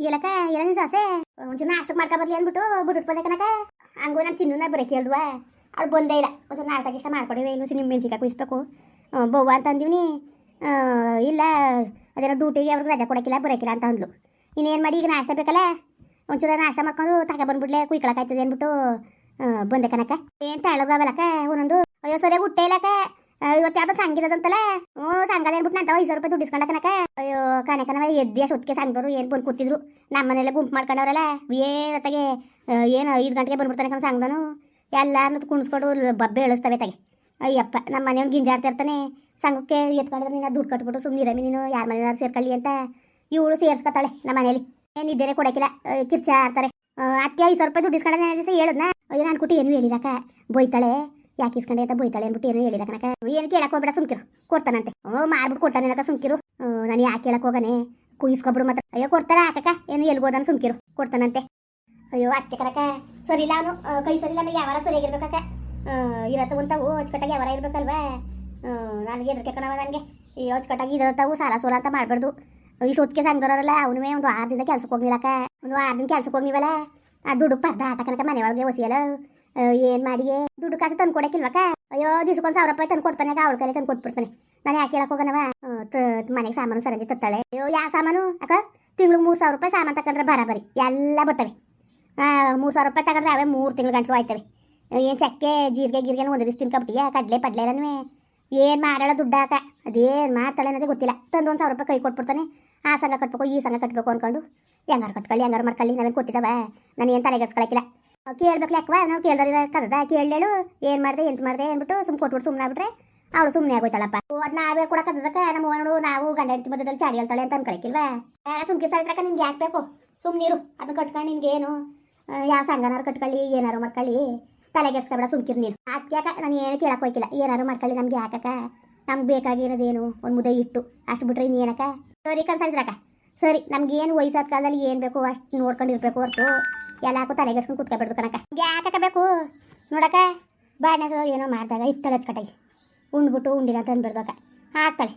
ಇಲ್ಲಕ ಏನ ಸಾಸೆ? ಒಂಚೂರು ನಾಷ್ಟಕ್ಕೆ ಮಾಡ್ಕೊ ಬರ್ಲಿ ಅಂದ್ಬಿಟ್ಟು ಬಿಟ್ಬಿಟ್ಟು ಬಂದೆ ಕನಕ ಹಂಗೂ ನಮ್ಮ ಚಿನ್ನನ ಬರೀ ಕೇಳಿದ್ವ? ಅವ್ಳು ಬಂದೇ ಇಲ್ಲ. ಒಂಚೂರು ನಾಷ್ಟಕ್ಕೆ ಇಷ್ಟ ಮಾಡ್ಕೊಡಿವೆ. ಇನ್ನು ನಿಮ್ಮ ಮೆಣಸಿಕಾಯಿ ಕುಯಿಸ್ಬೇಕು. ಬೊವ್ವ ಅಂತ ಅಂದಿವ್ನಿ ಇಲ್ಲ ಅದೇನೋ ಡ್ಯೂಟಿಗೆ ಅವ್ರಿಗೆ ರಜೆ ಕೊಡಕ್ಕಿಲ್ಲ ಬರೋಕಿಲ್ಲ ಅಂತ ಅಂದ್ಲು. ಇನ್ನೇನು ಮಾಡಿ ಈಗ ನಾಷ್ಟ ಬೇಕಲ್ಲ? ಒಂಚೂರು ನಾಷ್ಟ ಮಾಡ್ಕೊಂಡು ತಗ ಬಂದ್ಬಿಡ್ಲೆ ಕುಯ್ಕೊಳಕಾಯ್ತದೆ ಅಂದ್ಬಿಟ್ಟು ಬಂದೆ ಕನಕ ಏನು ತಳಗವಲಕ್ಕ ಒಂದೊಂದು ಅಯ್ಯೋ ಸರಿಯಾಗಿ ಹುಟ್ಟೆ ಇಲ್ಲಕ್ಕ. ಆ, ಇವತ್ತು ಯಾವ್ದೋ ಸಂಗೀತದಂತಲ್ಲ ಹ್ಞೂ ಸಂಗದ ಏನ್ಬಿಟ್ಟು ನಂತ ಐದು ರೂಪಾಯಿ ದುಡ್ಡು ಇಸ್ಕೊಂಡ ಕನಕ ಅಯ್ಯೋ ಕನಕನವ ಎದ್ದಿ ಅಷ್ಟೊತ್ತಿಗೆ ಸಂಗದವರು ಏನು ಬಂದು ಕೂತಿದ್ರು. ನಮ್ಮ ಮನೆಯಲ್ಲ ಗುಂಪು ಮಾಡ್ಕೊಂಡವ್ರಲ್ಲ ಏನತ್ತಾಗೆ ಏನು ಐದು ಗಂಟೆಗೆ ಬಂದ್ಬಿಡ್ತಾನೆ ಕಣ ಸಂಘದನು ಎಲ್ಲಾರನ್ನೂ ಕುಣಿಸ್ಕೊಂಡು ಬಬ್ಬೆ ಎಳಿಸ್ತವೆ ತಗೆ. ಅಯ್ಯಪ್ಪ, ನಮ್ಮ ಮನೆಯವ್ನು ಗಿಂಜಾಡ್ತಿರ್ತಾನೆ ಸಂಘಕ್ಕೆ ಎತ್ಕೊಂಡಿದ್ರೆ ನೀನು ದುಡ್ಡು ಕಟ್ಬಿಟ್ಟು ಸುಮ್ಮನಿರಮಿ ನೀನು, ಯಾರ ಮನೆಯಾರು ಸೇರ್ಕೊಳ್ಳಿ ಅಂತ. ಇವಳು ಸೇರ್ಸ್ಕೊತಾಳೆ ನಮ್ಮ ಮನೇಲಿ ಏನು ಇದ್ದೇನೆ ಕೊಡಕ್ಕಿಲ್ಲ ಕಿರ್ಚ ಆಡ್ತಾರೆ ಅತ್ತೆ ಐದು ಸಾವಿರ ರೂಪಾಯಿ ದುಡ್ಡು ಇಸ್ಕೊಂಡೆ ಹೇಳಿದ್ನ? ಅಯ್ಯೋ, ನಾನು ಕೊಟ್ಟು ಏನು ಹೇಳಿದಾಕ ಬೈತಾಳೆ ಯಾಕೆ ಇಸ್ಕೊಂಡೆ ಅಂತ ಬೈತಾಳೆ ಅಂದ್ಬಿಟ್ಟು ಏನು ಹೇಳಿಲ್ಲ ಕನಕ ಏನು ಕೇಳಕ್ ಹೋಗ್ಬೇಡ, ಸುಮ್ಕಿರು. ಕೊಡ್ತಾನಂತೆ. ಓ, ಮಾಡ್ಬಿಟ್ಟು ಕೊಟ್ಟಾನೆ ನಕ ಸುಮ್ಕಿರು. ನಾನು ಯಾಕೆ ಕೇಳಕ್ ಹೋಗನೆ? ಕುಯಿಸ್ಕೊಬಿಡು ಮಾತ್ರ ಅಯ್ಯೋ, ಕೊಡ್ತಾರ ಹಾಕಕ್ಕ ಏನು ಎಲ್ಗೋದಾನ ಸುಮ್ಕಿರು. ಕೊಡ್ತಾನಂತೆ. ಅಯ್ಯೋ, ಅತ್ತೆ ಕನಕ ಸರಿ ಇಲ್ಲ ಅವನು ಕೈ ಸರಿ ಇಲ್ಲ ಆಮೇಲೆ ಯಾವಾರ ಸರಿಯಾಗಿರ್ಬೇಕಕ್ಕ ಇರತ್ತವು ಉಂತಾವು ಅಚ್ಚುಕಟ್ಟಾಗಿ ಯಾವಾರ ಇರ್ಬೇಕಲ್ವಾ? ನನಗೆ ಎದುರು ಕಣವ ನನಗೆ. ಈ ಅಚ್ಚುಕಟ್ಟಾಗಿ ಇರತ್ತವು, ಸಾಲ ಸೋಲ ಅಂತ ಮಾಡಬಾರ್ದು. ಇಷ್ಟೊತ್ತಿಗೆ ಸಂಗರಲ್ಲ ಅವನುವೇ ಒಂದು ದಿನ ಕೆಲ್ಸಕ್ಕೆ ಹೋಗ್ಲಿಲ್ಲಕ್ಕ ಒಂದು ದಿನ ಕೆಲ್ಸಕ್ಕೆ ಹೋಗ್ನಿವಲ್ಲ ಆ ದುಡ್ಡು ಪರ್ದ ಆಟ ಕನಕ ಮನೆ ಒಳಗೆ ಒಸಿಯಲ್ಲ ಏನು ಮಾಡಿ ದುಡ್ಡು ಕಾಸು ತಂದು ಕೊಡಕ್ಕಿಲ್ವಕ್ಕ? ಅಯ್ಯೋ, ದಿವ್ಸಕ್ಕೊಂದು ಸಾವಿರ ರೂಪಾಯಿ ತಂದು ಕೊಡ್ತಾನೆ ಅವಳ ಕೈಲಿ ತಂದು ಕೊಟ್ಬಿಡ್ತಾನೆ. ನಾನು ಯಾಕೆ ಹೇಳಕ್ ಹೋಗನವ? ಮನೆಗೆ ಸಾಮಾನು ಸರಂಜಿ ತತ್ತಾಳೆ. ಅಯ್ಯೋ ಯಾವ ಸಾಮಾನು? ಅಕ್ಕ, ತಿಂಗಳು ಮೂರು ಸಾವಿರ ರೂಪಾಯಿ ಸಾಮಾನು ತಗೊಂಡ್ರೆ ಬರಾಬರಿ. ಎಲ್ಲ ಬರ್ತವೆ. ಮೂರು ಸಾವಿರ ರೂಪಾಯಿ ತಗೊಂಡ್ರೆ ಅವೇ ಮೂರು ತಿಂಗಳು ಗಂಟಲು ಆಯ್ತವೆ. ಏನು ಚಕ್ಕೆ, ಜೀರಿಗೆ, ಗೀರಿಗೆ ಒಂದು ದಿವ್ಸ ತಿನ್ಕೊಬಿಟ್ಟಿಯ? ಕಡಲೆ, ಪಡ್ಲೆ ಏನ್ ಏನು ಮಾಡಲ್ಲ ದುಡ್ಡು ಹಾಕ ಅದೇನು ಮಾಡ್ತಾಳೆ ಅನ್ನೋದೇ ಗೊತ್ತಿಲ್ಲ. ತಂದು ಒಂದು ಸಾವಿರ ರೂಪಾಯಿ ಕೈ ಕೊಟ್ಬಿಡ್ತಾನೆ. ಆ ಸಂಘ ಕಟ್ಬೇಕು, ಈ ಸಂಘ ಕಟ್ಟಬೇಕು ಅನ್ಕೊಂಡು ಹೆಂಗಾರು ಕಟ್ಕೊಳ್ಳಿ, ಹೆಂಗಾರು ಮಾಡ್ಕೊಳ್ಳಿ. ನಾವೇನು ಕೊಟ್ಟಿದ್ದಾವ ನಾನು ಏನು ತಲೆಗೆಡ್ಸ್ಕೊಳಕಿಲ್ಲ ಕೇಳ್ಬೇಕು ಯಾಕವ ನಾವು ಕೇಳ್ದಾರ ಕದದ ಕೇಳೇಳು ಏನು ಮಾಡಿದೆ, ಎಂತ ಮಾಡಿದೆ ಅಂದ್ಬಿಟ್ಟು ಸುಮ್ಮನೆ ಕೊಟ್ಬಿಟ್ಟು ಸುಮ್ಮನೆ ಆಗ್ಬಿಟ್ರೆ ಅವಳು ಸುಮ್ಮನೆ ಆಗೋಯ್ತಾಳಪ್ಪ. ಅದು ನಾವೇ ಕೂಡ ಕದದಕ್ಕ ನಮ್ಮ ನೋಡು, ನಾವು ಗಂಡ ಹೆಂಡತಿ ಮಧ್ಯದಲ್ಲಿ ಚಾಡಿ ಹೇಳ್ತಾಳೆ ಅಂತ ಅನ್ಕೊಳಕಿಲ್ವಾ? ಸುಮ್ಕಿ ಸಾವಿತ್ರಕ್ಕ ನಿಮ್ಗೆ ಯಾಕೆ ಬೇಕು? ಸುಮ್ಮನಿರು ಅದನ್ನ ಕಟ್ಕೊಂಡು ಏನು ಯಾವ ಸಂಘನಾರು ಕಟ್ಕೊಳ್ಳಿ, ಏನಾರು ಮಾಡ್ಕೊಳ್ಳಿ, ತಲೆಗೆಡ್ಸ್ಕೊಬೇಡ ಸುಮ್ಕಿರು ನೀನು. ಯಾಕ ನಾನು ಏನು ಕೇಳಕ್ಕೆ ಹೋಯ್ಕಿಲ್ಲ. ಏನಾರು ಮಾಡ್ಕೊಳ್ಳಿ ನಮ್ಗೆ ಯಾಕಕ್ಕ? ನಮ್ಗೆ ಬೇಕಾಗಿರೋದೇನು? ಒಂದು ಮುದ್ದೆ ಇಟ್ಟು, ಅಷ್ಟು ಬಿಟ್ರೆ ಏನಕ್ಕ? ಸರಿ ಕನ್ಸಾಗಿದ್ರಕ್ಕ ಸರಿ ನಮ್ಗೆ ಏನು ವಯಸ್ಸಾದ ಕಾಲದಲ್ಲಿ ಏನು ಬೇಕು ಅಷ್ಟು ನೋಡ್ಕೊಂಡಿರ್ಬೇಕು ಹೊರತು. ಎಲ್ಲಾಕು ತಲೆಗೆಡ್ಸ್ಕೊಂಡು ಕುತ್ಕೊಬಿಡ್ದು ಕಣಕ ಯಾಕೆ ಬೇಕು? ನೋಡಕ್ಕ ಬಾಡ್ನಾಗ ಏನೋ ಮಾಡಿದಾಗ ಇತ್ತಳೆ ಕಟ್ಟಾಗಿ ಉಂಡ್ಬಿಟ್ಟು ಉಂಡಿಲ್ಲ ಅಂತ ಅಂದ್ಬಿಡ್ದಕ್ಕ ಹಾಕ್ತಾಳೆ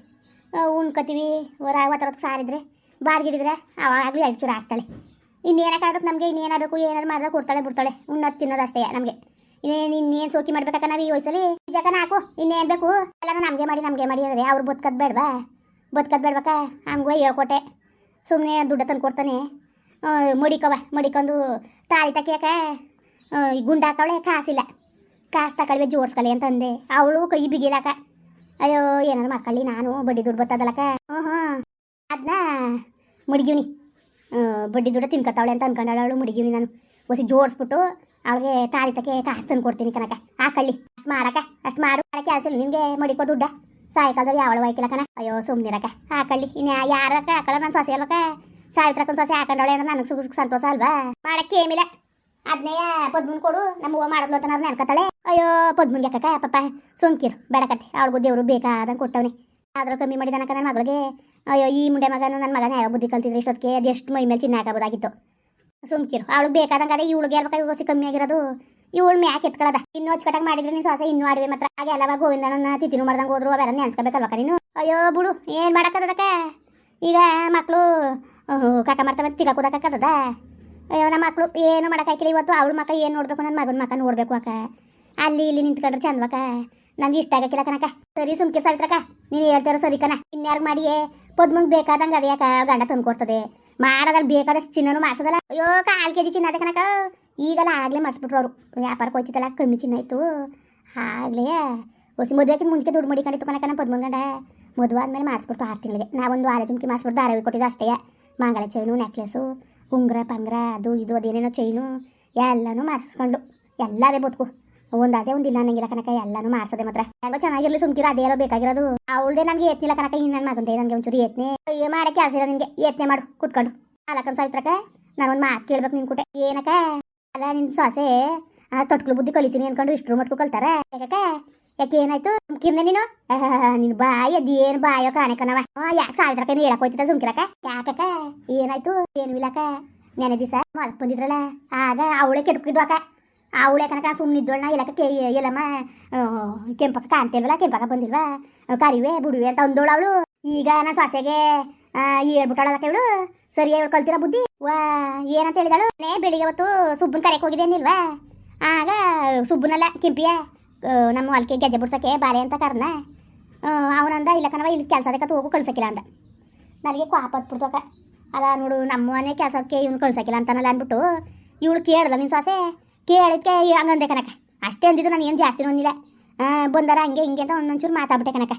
ಉಣ್ಕೊತೀವಿ. ಹೊರ ಅವತ್ತರತ್ತು ಸಾರಿದ್ರೆ ಬಾಡ್ಗಿಡಿದ್ರೆ ಅವಾಗಲೂ ಎರಡು ಚೂರು ಹಾಕ್ತಾಳೆ ಇನ್ನೇನಕ್ಕಾಗುತ್ತೆ ನಮಗೆ? ಇನ್ನೇನಾಗಬೇಕು? ಏನಾದ್ರು ಮಾಡಿದ್ರೆ ಕೊಡ್ತಾಳೆ, ಬಿಡ್ತಾಳೆ. ಉಣ್ಣೋದು ತಿನ್ನೋದು ಅಷ್ಟೇ ನಮಗೆ. ಇನ್ನೇನು ಇನ್ನೇನು ಸೋಕಿ ಮಾಡ್ಬೇಕಕ್ಕ ನಾವು ಈ ವಯಸ್ಸಲ್ಲಿ? ಜಗನ ಹಾಕು ಇನ್ನೇನು ಬೇಕು? ಎಲ್ಲ ನಮಗೆ ಮಾಡಿ ನಮಗೆ ಮಾಡಿ ಅಂದರೆ ಅವ್ರು ಬದುಕದ್ ಬೇಡವಾ? ಬದುಕದ್ ಬೇಡ್ಬೇಕಾ ಹಂಗೂ ಹೇಳ್ಕೊಟ್ಟೆ. ಸುಮ್ಮನೆ ದುಡ್ಡು ತಂದು ಕೊಡ್ತಾನೆ ಮಡಿಕವ ಮಡಿಕೊಂಡು ತಾಳಿ ತಕಿಯಕ ಗುಂಡ ಹಾಕವಳೆ, ಕಾಸಿಲ್ಲ. ಕಾಸು ತಗೊಳ್ವೆ ಜೋಡ್ಸ್ಕೊಳ್ಳಿ ಅಂತಂದೆ. ಅವಳು ಕೈ ಬಿಗಿಲಾಕ, ಅಯ್ಯೋ, ಏನಾರು ಮಾಡ್ಕೊಳ್ಳಿ ನಾನು, ಬಡ್ಡಿ ದುಡ್ಡು ಬರ್ತದಲ್ಲಕ ಹ್ಞೂ ಹ್ಞೂ ಅದನ್ನ ಮುಡಿಗೀವ್ನಿ ಬಡ್ಡಿ ದುಡ್ಡು ತಿನ್ಕೊತಾವಳೆ ಅಂತ ಅನ್ಕೊಂಡಾಳು ಅವಳು ಮಡಗಿವ್ನಿ ನಾನು. ಒಸಿ ಜೋಡಿಸ್ಬಿಟ್ಟು ಅವಳಿಗೆ ತಾಳಿ ತಕ್ಕೆ ಕಾಸು ತಂದು ಕೊಡ್ತೀನಿ ಕನಕ ಹಾಕಳ್ಳಿ. ಅಷ್ಟು ಮಾಡಕ, ಅಷ್ಟು ಮಾಡು ಮಾಡಕ್ಕೆ ಕೆಲಸ ನಿಮಗೆ ಮಡಿಕೋ ದುಡ್ಡ. ಸಾಯಂಕಾಲದಲ್ಲಿ ಅವಳು ವಾಯ್ಕಿಲ್ಲ ಕಣ. ಅಯ್ಯೋ ಸುಮ್ಮನಿರಕ ಹಾಕಳ್ಳಿ. ಇನ್ನು ಯಾರಕ್ಕ ಹಾಕಲ್ಲ? ನಾನು ಸೊಸೆ ಅಲ್ವಕ್ಕ? ಸಾವಿತ್ರಕ್ಕೊಂದು ಸೊಸೆ ಹಾಕೊಂಡವಳೆ ಅಂದ್ರೆ ನನಗೆ ಸುಖ ಸಂತೋಷ ಅಲ್ವಾ? ಮಾಡಕ್ಕೆ ಏಮಿಲ್ಲ. ಅದನ್ನೇ ಪದ್ಮನ್ ಕೊಡು, ನಮ್ಮ ಹೂವು ಮಾಡಿದ್ಲು ಅಂತ ಅಯ್ಯೋ ಪದ್ಮನ್ ಅಕ್ಕಕ್ಕ ಪಪ್ಪ ಸೋಂಕಿರು, ಬೇಡಕತ್ತೆ. ಅವಳಿಗೂ ದೇವರು ಬೇಕಾದಂಗೆ ಕೊಟ್ಟವನೆ. ಆದ್ರೂ ಕಮ್ಮಿ ಮಾಡಿದನಕ ನನ್ನ ಮಗಳಿಗೆ. ಅಯ್ಯೋ, ಈ ಮುಂಡೆ ಮಗನು ನನ್ನ ಮಗನ ಯಾವ ಬುದ್ಧಿ ಕಲ್ತಿದ್ರೆ ಇಷ್ಟೊತ್ತಿಗೆ ಅದೆಷ್ಟು ಮೈ ಮೇಲೆ ಚಿನ್ನ ಹಾಕಬೋದಾಗಿತ್ತು ಸುಮ್ಕಿರು ಅವಳು ಬೇಕಾದಂಗೆ ಅದೇ, ಇವಳಿಗೆ ಅಲ್ವಕ್ಕ ಇವತ್ತು ಕಮ್ಮಿ ಆಗಿರೋದು? ಇವಳು ಮ್ಯಾಕ್ ಎತ್ಕೊಳ್ಳದ ಇನ್ನೂ ಅಚ್ಚುಕಟ್ಟಾಗಿ ಮಾಡಿದ್ರೆ ನೀನು ಸೊಸೆ ಇನ್ನೂ ಆಡಿವೆ ಮಾತ್ರ. ಹಾಗೆ ಅಲ್ಲವ ಗೋವಿಂದನ ತಿಥಿನು ಮಾಡ್ದಂಗೆ ಹೋದ್ರು, ಅವೆಲ್ಲ ನೆನ್ಸ್ಕೋಬೇಕಲ್ವಕ್ಕ ನೀನು? ಅಯ್ಯೋ, ಬಿಡು, ಏನು ಮಾಡಕ್ಕದಕ್ಕ ಈಗ ಮಕ್ಕಳು ಕಾಕ ಮಾಡ್ತಾ ತಿಗ ಕೂದಕ್ಕದ ಅಯ್ಯೋ, ನಮ್ಮ ಮಕ್ಕಳು ಏನು ಮಾಡೋಕ್ಕಾಯ್ತಿಲ್ಲ ಇವತ್ತು. ಅವಳ ಮಕ್ಕ ಏನು ನೋಡಬೇಕು ನನ್ನ ಮಗನ ಮಕ್ಕ ನೋಡ್ಬೇಕು ಅಕ್ಕ. ಅಲ್ಲಿ ಇಲ್ಲಿ ನಿಂತ್ಕೊಂಡ್ರೆ ಚಂದವಕ್ಕ ನನಗೆ ಇಷ್ಟ ಆಗಕ್ಕಿಲ್ಲ ಕನಕ ಸರಿ, ಸುಮ್ಕೆ ಸಾವಿತ್ರಕ ನೀನು ಹೇಳ್ತಾರೋ ಸರಿ ಕಣ. ಇನ್ಯಾರು ಮಾಡಿಯೇ? ಪದ್ಮಂಗೆ ಬೇಕಾದಂಗೆ ಅದೇ ಯಾಕ ಗಂಡ ತಂದು ಕೊಡ್ತದೆ. ಮಾಡೋದಲ್ಲಿ ಬೇಕಾದಷ್ಟು ಚಿನ್ನನು ಮಾಡ್ಸೋದಲ್ಲ. ಅಯ್ಯೋ, ಕಾಲು ಕೆ ಜಿ ಚಿನ್ನ ಅದೇ ಕನಕ ಈಗೆಲ್ಲ ಆಗಲೇ ಮಾಡಿಸ್ಬಿಟ್ರು ಅವರು. ವ್ಯಾಪಾರಕ್ಕೆ ಹೋಯ್ತಿತ್ತಲ್ಲ, ಕಮ್ಮಿ ಚಿನ್ನ ಇತ್ತು. ಆಗಲೇ. ಹೊಸ ಮದುವೆಗೆ ಮುಂಚೆ ದುಡ್ಡು ಮಡಿಕೊಂಡಿತ್ತು ಕನಕ ನಮ್ಮ ಪದ್ಮಂಗಂಡ ಮದುವೆ ಆದಮೇಲೆ ಮಾಡಿಸ್ಬಿಡ್ತು ಆರು ತಿಂಗಳಿಗೆ. ನಾವೊಂದು ಆಲೆ ಜುಮ್ಕಿ ಮಾಡಿಸ್ಬಿಟ್ಟು ಧಾರಾವಿ ಕೊಟ್ಟಿದ್ದು ಅಷ್ಟೇ. ಮಾಂಗಲ ಚೈನು ನೆಕ್ಲೆಸು ಉಂಗ್ರ, ಪಂಗ್ರ, ಅದು ಇದು, ಅದೇನೇನೋ ಚೈನು ಎಲ್ಲನೂ ಮಾಡಿಸ್ಕೊಂಡು. ಎಲ್ಲವೇ ಬದುಕು. ಒಂದಾದೇ ಒಂದಿಲ್ಲ ನಂಗಿಲ್ಲ ಕನಕ ಎಲ್ಲನೂ ಮಾಡ್ಸೋದೆ ಮಾತ್ರ. ಹೆಂಗೋ ಚೆನ್ನಾಗಿರ್ಲಿ ಸುಮ್ಕಿರೋ, ಅದೇ ಇರೋ ಬೇಕಾಗಿರೋದು. ಅವಳದೇ ನಮ್ಗೆ ಏತ್ನಿಲ್ಲ ಕನಕ ಇನ್ನು ನನ್ನ ಮಗಂದೆ ಒಂಚೂರು ಯತ್ನೆ. ಏ ಕೆಲಸ ಇಲ್ಲ ನಿನಗೆ? ಏತ್ನೆ ಮಾಡು, ಕುತ್ಕೊಂಡು. ಅಲ್ಲಕ್ಕ ಸಾವಿತ್ರಕ್ಕ, ನಾನೊಂದು ಮಾತು ಕೇಳ್ಬೇಕು ನಿನ್ ಕೂಟ. ಏನಕ್ಕ? ಅಲ್ಲ ನಿನ್ನ ಸೊಸೆ, ಆ ತೊಟ್ಲು ಬುದ್ಧಿ ಕಲಿತೀನಿ ಅನ್ಕೊಂಡು ಇಷ್ಟ್ರು ಮಟ್ಕು ಕಲ್ತಾರೆ? ಯಾಕಕ್ಕ ಯಾಕೆ ಏನಾಯ್ತು? ಸುಮ್ಕಿರ್ನೆ ನೀನು? ನಿನ್ ಬಾಯಿ ಅದೇನು ಬಾಯೋ ಕಾಣಕನವ ಯಾಕೆ ನೀನು ಹೇಳಕ್ ಹೋಯ್ತಿದ್ದ ಸುಮ್ಕಿರಕ ಯಾಕಕ್ಕ? ಏನಾಯ್ತು? ಏನು ಇಲ್ಲಕ್ಕ. ನೆನೆ ದಿವಸ ಮಲಕ್ ಬಂದಿದ್ರಲ್ಲ. ಆಗ ಅವಳೆ ಕೆದಕಿದ್ವಕ್ಕ ಅವಳೆ ಕನಕ ಸುಮ್ಮನೆ ಇಲ್ಲಕ ಕೇ, ಎಲ್ಲಮ್ಮ ಕೆಂಪಕ ಕಾಣ್ತಿಲ್ವಲ್ಲ? ಕೆಂಪಕ ಬಂದಿಲ್ವಾ? ಕರಿವೆ, ಬುಡುವೆ ಅಂತ ಅಂದೋಳು ಅವಳು. ಈಗ ನಾ ಸೊಸೆಗೆ ಹೇಳ್ಬಿಟ್ಟಾಳಲ್ಲ ಇವಳು. ಸರಿ ಇವಳು ಕಲ್ತಿರೋ ಬುದ್ಧಿ? ವಾ, ಏನಂತ ಹೇಳಿದಾಳು? ನೇ ಬೆಳಿಗ್ಗೆ ಹೊತ್ತು ಸುಬ್ಬನ ಕರೆಗೆ ಹೋಗಿದ್ದೇನಿಲ್ವಾ? ಆಗ ಸುಬ್ಬನಲ್ಲ, ಕಿಂಪಿಯ. ನಮ್ಮ ಹೊಲಕ್ಕೆ ಗೆಜ್ಜೆ ಬಿಡ್ಸಕ್ಕೆ ಬಾಳೆ ಅಂತ ಕರ್ನ ಅವನಂದ, ಇಲ್ಲ ಕಣವ ಇಲ್ಲಿ ಕೆಲಸದಕ್ಕೆ ಹೋಗು ಕಳ್ಸಕ್ಕಿಲ್ಲ ಅಂದ. ನನಗೆ ಕ್ವಾಪ ಹತ್ಬಿಡ್ತಕ್ಕ ಅಲ್ಲ ನೋಡು ನಮ್ಮ ಮನೆ ಕೆಲಸಕ್ಕೆ ಇವ್ನು ಕಳ್ಸಕ್ಕಿಲ್ಲ ಅಂತಾನಲ್ಲ ಅಂದ್ಬಿಟ್ಟು ಇವಳು ಕೇಳ್ದ ನಿನ್ನ ಸೊಸೆ. ಕೇಳಿದ್ಕೆ ಹಂಗಂದೆ ಕನಕ ಅಷ್ಟೇ ಅಂದಿದ್ದು ನಾನು ಏನು ಜಾಸ್ತಿ ಅಂದಿಲ್ಲ ಬಂದಾರ ಹಂಗೆ ಹಿಂಗೆ ಅಂತ ಒಂದೊಂಚೂರು ಮಾತಾಡ್ಬಿಟ್ಟೆ ಕನಕ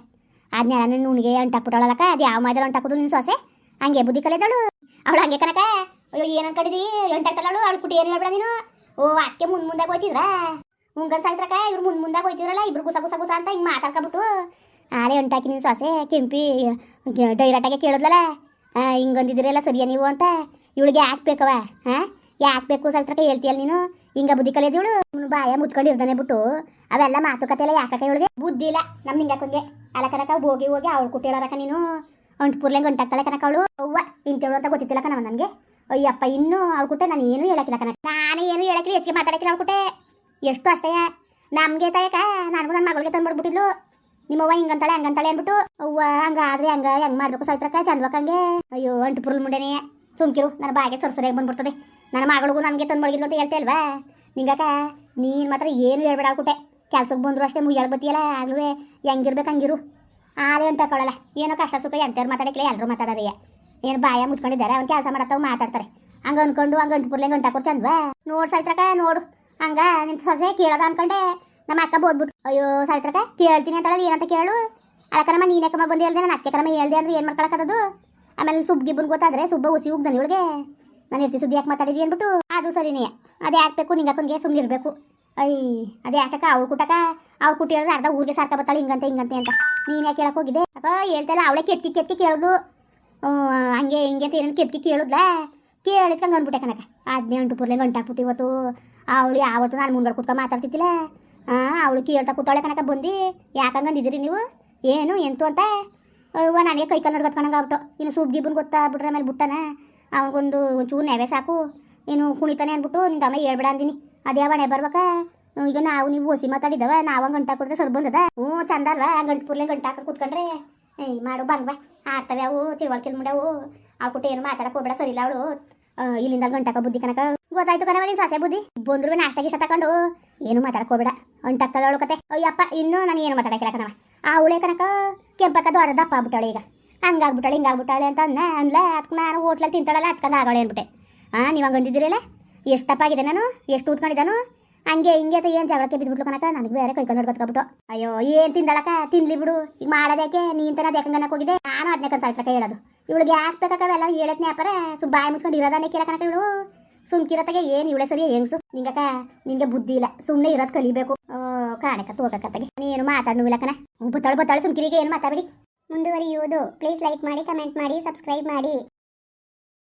ಆದ್ಮೇಲೆ ನನ್ನ ನುಣಿಗೆ ಅಂಟಾಕ್ಬಿಟ್ಟಾಳಲ್ಲಕ್ಕ ಅದು ಯಾವ ಮೈದಲ್ಲಿ ಅಂಟಾಕೋದು ನಿನ್ನ ಸೊಸೆ? ಹಂಗೆ ಬುದ್ಧಿ ಕಲಿದಳು. ಅವಳು ಹಂಗೆ ಕನಕ ಅಯ್ಯೋ ಕಡಿದಿ? ಎಂಟಾಕ್ತಾಳು ಅವಳು ಕುಟಿ ಏನು ಹೇಳ್ಬೇಡ ನೀನು? ಓ, ಅಕ್ಕೆ ಮುಂದೆ ಮುಂದಾಗ ಹೋಯ್ತಿದ್ರಾ? ಮುಂಗನ್ ಸಾಯ್ತ್ರಕ ಇವ್ರು ಮುಂದೆ ಮುಂದಾಗ ಹೋಯ್ತಿದ್ರಲ್ಲ, ಇಬ್ರು ಗುಸ ಗುಸ ಗುಸ ಅಂತ ಹಿಂಗೆ ಮಾತಾಡ್ಕೊಬಿಟ್ಟು, ಆಲೆ ಅಂಟಾಕಿ ನಿನ್ನ ಸೊಸೆ, ಕೆಂಪಿ ಡೈರೆಕ್ಟಾಗೆ ಕೇಳಿದ್ಲಲ್ಲ ಒಂದಿದಿರಲ್ಲ ಸರಿಯಾ ನೀವು ಅಂತ, ಇವಳಿಗೆ ಯಾಕೆ ಬೇಕವ ಹಾಂ ಯಾಕೆ ಬೇಕು ಸಾಯ್ತ್ರಕ ಹೇಳ್ತೀಯಲ್ಲ ನೀನು, ಹಿಂಗ ಬುದ್ಧಿ ಕಲಿಯೋದು ಇವಳು ಬಾಯ ಮುಚ್ಕೊಂಡು ಬಿಟ್ಟು, ಅವೆಲ್ಲ ಮಾತುಕತೆ ಎಲ್ಲ ಯಾಕಕ್ಕ ಇವಳಿಗೆ? ಬುದ್ಧಿ ಇಲ್ಲ ನಮ್ಮ ನಿಂಗಕ್ಕಂಗೆ ಅಲ್ಲ ಕನಕ ಹೋಗಿ ಹೋಗಿ ಅವಳು ಕುಟ್ಟಿಳರಕ ನೀನು ಅಂಟ್ಪುರ್ಲೆ ಗಂಟಾಗ್ತಾಳೆ ಕನಕ ಅವಳು, ಅವ್ವ ಇಂಥವಳು ಅಂತ ಗೊತ್ತಿತ್ತಿಲ್ಲ ಕಣವ ನನಗೆ, ಅಯ್ಯಪ್ಪ, ಇನ್ನೂ ಅವಳು ಕುಟ್ಟೆ ನಾನು ಏನು ಹೇಳಕ್ಕಿಲ್ಲ ಕನಕ ನಾನು ಏನು ಹೇಳಕ್ಕಿಲ್ಲ, ಹೆಚ್ಚಿಗೆ ಮಾತಾಡಕ್ಕಿಲ್ಲ ಅವಳು ಕುಟ್ಟೆ ಎಷ್ಟು ಅಷ್ಟೇ ನಮಗೆ ತಾಯಕ ನನಗೂ ನನ್ನ ಮಗಳಿಗೆ ತಂದ್ಬಿಡ್ಬಿಟ್ಟಿದ್ಲು ನಿಮ್ಮವ್ವ ಹಿಂಗಂತಾಳೆ, ಹಂಗಂತಾಳೆ ಅಂದ್ಬಿಟ್ಟು, ಅವ್ವ ಹಂಗಾದ್ರೆ ಹಂಗ, ಹೆಂಗ್ ಮಾಡ್ಬೇಕು ಸೈತ್ರಕ್ಕ ಚಂದ್ವಕ್ಕಂಗೆ ಅಯ್ಯೋ, ಅಂಟು ಪುರುಲ್ ಮುಂಡೆನೇ. ಸುಮ್ಕಿರು ನನ್ನ ಬಾಯಿಗೆ ಸರಸರಿಯಾಗಿ ಬಂದ್ಬಿಡ್ತದೆ. ನನ್ನ ಮಗಳಿಗೂ ನನಗೆ ತಂದು ಮಡಗಿದ್ಲು ಅಂತ ಹೇಳ್ತಾ ಇಲ್ವಾ? ನಿಂಗಾಕ ನೀನು ಮಾತ್ರ ಏನು ಹೇಳ್ಬೇಡ ಆಗ್ಬಿಟ್ಟೆ ಕೆಲ್ಸಕ್ಕೆ ಬಂದ್ರು ಅಷ್ಟೇ ಮುಯ್ಯಾಳ ಬತ್ತಿಯಲ್ಲ, ಆಗ್ಲೂ ಹೆಂಗಿರ್ಬೇಕು ಹಂಗಿರು. ಆಲೆ ಅಂತ ಕೊಡಲ್ಲ ಏನೋ ಕಷ್ಟ ಸುಖ ಎಂಟವ್ರು ಮಾತಾಡಕ್ಕೆ ಎಲ್ಲರೂ ಮಾತಾಡೋದೇ ಏನು ಬಾಯ ಮುಚ್ಕೊಂಡಿದ್ದಾರೆ, ಅವ್ನು ಕೆಲಸ ಮಾಡತ್ತವ ಮಾತಾಡ್ತಾರೆ. ಹಂಗ ಅನ್ಕೊಂಡು, ಹಂಗ ಅಂಟು ಪುರ್ಲೆ ಗಂಟಾ ಕೊಡ್ಸಂದ್ವಾ ಚಂದ್ವಾ. ನೋಡ್ ಸಾಯ್ತ್ರಕ ನೋಡು. ಹಂಗ ನಿಮ್ಮ ಸೊಸೆ ಕೇಳೋದ ಅನ್ಕೊಂಡೆ ನಮ್ಮ ಅಕ್ಕ ಬೋದ್ಬಿಟ್ಟು ಅಯ್ಯೋ ಸಾಯ್ತ್ರಕ ಕೇಳ್ತೀನಿ ಅಂತಾಳೆ ಏನಂತ ಕೇಳು. ಅಲ್ಲಕನಮ್ಮ ನೀನಕ್ಕಮ್ಮ ಬಂದು ಹೇಳ್ದೆ ನನ್ನ ಕನಮ್ಮ ಹೇಳ್ದೆ ಅಂದ್ರೆ ಏನು ಮಾಡ್ಕೊಳಕ್ಕದು ಆಮೇಲೆ ಸುಬ್ ಗಿಬ್ಬನ್ ಗೊತ್ತಾದ್ರೆ ಸುಬ್ಬ ಉಸಿ ಉಗ್ದಾನೆ ಇವಳಿಗೆ. ನಾನು ಇರ್ತಿ ಸುದ್ದಿ ಯಾಕೆ ಮಾತಾಡಿದಿ? ಅಂದ್ಬಿಟ್ಟು, ಅದು ಸರಿನೇ, ಅದೇ ಹಾಕ್ಬೇಕು ನಿಂಗೆ ನಿಂಗಕ್ಕಂಗೆ ಸುಮ್ಮನೆ ಇರಬೇಕು. ಅಯ್ಯ ಅದೇ ಯಾಕಕ್ಕ ಅವಳು ಕುಟಕ ಅವ್ಳು ಕುಟ್ಟಿ ಹೇಳಿದ್ರೆ ಅರ್ಧ ಊರಿಗೆ ಸಾರ್ಕ ಬರ್ತಾಳೆ, ಹಿಂಗಂತೆ ಹಿಂಗಂತೆ ಅಂತ. ನೀನು ಯಾಕೆ ಕೇಳಕ್ಕೆ ಹೋಗಿದೆ ಅಕ್ಕ ಹೇಳ್ತಾರೆ ಅವಳೇ ಕೆತ್ತಿ ಕೆತ್ತಿ ಕೇಳೋದು. ಹಂಗೆ, ಹಿಂಗೆ ಅಂತ ಏನೇನು ಕೆತ್ತಿ ಕೇಳಿದ್ಲ? ಕೇಳಿದ್ಕಂಗೆ ಅಂದ್ಬಿಟ್ಟೆ ಕನಕ ಹದಿನೆಂಟು ಪುರ್ಲೆ ಗಂಟಾಕ್ಬಿಟ್ಟು ಇವತ್ತು. ಅವಳು ಯಾವತ್ತು ನಾನು ಮುಂದ್ಗಡೆ ಕುತ್ಕೊಂಡು ಮಾತಾಡ್ತಿದ್ದಿಲ್ಲ. ಹಾಂ ಅವಳು ಕೇಳ್ತಾ ಕೂತಾಳೆ ಕನಕ ಬಂದು. ಯಾಕಂಗಂದಿದ್ದೀರಿ ನೀವು? ಏನು, ಎಂತು ಅಂತ. ಅವ್ವ, ನನಗೆ ಕೈ ಕಾಲು ನಡ್ಗತ್ಕೊಂಡಂಗೆ ಆಗ್ಬಿಟ್ಟು. ಇನ್ನು ಸೂಪ್ ಗಿಬ್ಬನ್ ಗೊತ್ತಾಗ್ಬಿಟ್ರೆ ಆಮೇಲೆ ಬಿಟ್ಟಾನ. ಅವನಿಗೊಂದು ಒಂಚೂರು ನೆವೆ ಸಾಕು. ಏನು ಕುಣಿತಾನೆ ಅಂದ್ಬಿಟ್ಟು ನಿಂಗೆ ಅಮ್ಮ ಹೇಳ್ಬೇಡ ಅಂದಿನಿ. ಅದೇ ಅವಣೆ ಬರ್ಬೇಕಾ. ಈಗ ನಾವು ನೀವು ಓಸಿ ಮಾತಾಡಿದವ, ನಾವು ಗಂಟಾ ಹಾಕಿದ್ರೆ ಸರ್ ಬಂದದ. ಹ್ಞೂ, ಚಂದ ಅಲ್ವಾ? ಗಂಟು ಪುರ್ಲೆ ಗಂಟೆ ಹಾಕಿ ಕೂತ್ಕೊಂಡ್ರೆ. ಏಯ್, ಮಾಡು ಬಂಗ್ ಬಾ ಆಡ್ತವೆ ಅವು ತಿಳುವಳಿಕೆ ಮುಂಡವು ಅವ್ಳು ಕುಟ್ಟ ಏನು ಮಾತಾಡಕ್ಕೆ ಹೋಗ್ಬೇಡ ಸರಿ ಇಲ್ಲ ಅವಳು. ಇಲ್ಲಿಂದ ಗಂಟಕ ಬುದ್ಧಿ ಕನಕ. ಗೊತ್ತಾಯ್ತು ಕಣವ ನೀನು ಸಾಸೆ ಬುದ್ಧಿ? ಬಂದ್ರು ನಾಷ್ಟ ಗಿಷ್ಟ ತಕೊಂಡು ಏನು ಮಾತಾಡಕ್ಕೆ ಹೋಗ್ಬೇಡ. ಅಂಟಾಗ್ತಾಳೆ ಅವಳು ಕತೆ. ಅಯ್ಯಪ್ಪ, ಇನ್ನು ನಾನು ಏನು ಮಾತಾಡಕ್ಕಿಲ್ಲ ಕಣವ ಆ ಉಳೆ ಕನಕ ಕೆಂಪಕ್ಕ ದೊಡ್ಡ ದಪ್ಪ ಆಗ್ಬಿಟ್ಟಾಳೆ ಈಗ. ಹಂಗಾಗ್ಬಿಟ್ಟಾಳೆ, ಹಿಂಗಾಗ್ಬಿಟ್ಟಾಳೆ ಅಂತ ಅಂದ ಅಂದ್ಲ ಅದಕ್ಕೆ ನಾನು ಹೋಟ್ಲಲ್ಲಿ ತಿಂತಾಳಲ್ಲ ಅಟ್ಕಂದ ಆಗೋಳೆ ಅಂದ್ಬಿಟ್ಟೆ ಹಾಂ ನೀವು ಹಂಗೆ ಅಂದಿದ್ದೀರಲ್ಲ? ಎಷ್ಟು ತಪ್ಪಾಗಿದೆ ನಾನು? ಎಷ್ಟು ಊತ್ಕೊಂಡಿದ್ದಾನು ಹಂಗೆ, ಹಿಂಗೆ ಅಂತ ಏನು ಜಗಳಕ್ಕೆ ಬಿದ್ಬಿಟ್ಲು ಕನಕ ನನಗೆ ಬೇರೆ ಕೈ ಕಂಡು ಕತ್ಕೊಬಿಟ್ಟು ಅಯ್ಯೋ, ಏನು ತಿಂದಳಕ ತಿನ್ಲಿ ಬಿಡು. ಈಗ ಮಾಡೋದಕ್ಕೆ ನೀನು ತನ ಯಾಕಂಗನಕ್ಕೆ ಹೋಗಿದೆ? ನಾನು ಅದನ್ನೇ ಕನ್ಸಾಯ್ತಕ್ಕ ಹೇಳೋದು. ಇವಳಿಗೆ ಯಾಕೆ ಬೇಕಾಕವೆಲ್ಲ ಹೇಳತ್ ಅಪ್ಪರ ಸು ಬಾಯಿ ಮುಚ್ಕೊಂಡು ಇರೋದಾನೆ ಕೇಳ ಕನಕ ಇವಳು. ಸುಮ್ಕಿರತ್ತಾಗೆ ಏನು ಇವಳೆ ಸರಿ ಹೆಂಗ್ಸು? ನಿಂಗಕ್ಕ, ನಿಂಗೆ ಬುದ್ಧಿ ಇಲ್ಲ. ಸುಮ್ಮನೆ ಇರೋದು ಕಲಿಬೇಕು. ಕಾಣಕ ತೋಗಕತ್ತಾಗೆ ನೀನು ಮಾತಾಡ್ನುವಿಲ್ಲ ಕಣ. ಬತ್ತಾಳು ಬತ್ತಾಳು ಸುಮ್ಕಿರಿಗೆ ಏನು ಮಾತಾಡಿ ಮುಂದುವರಿಯುವುದು. ಪ್ಲೀಸ್ ಲೈಕ್ ಮಾಡಿ ಕಮೆಂಟ್ ಮಾಡಿ ಸಬ್ಸ್ಕ್ರೈಬ್ ಮಾಡಿ.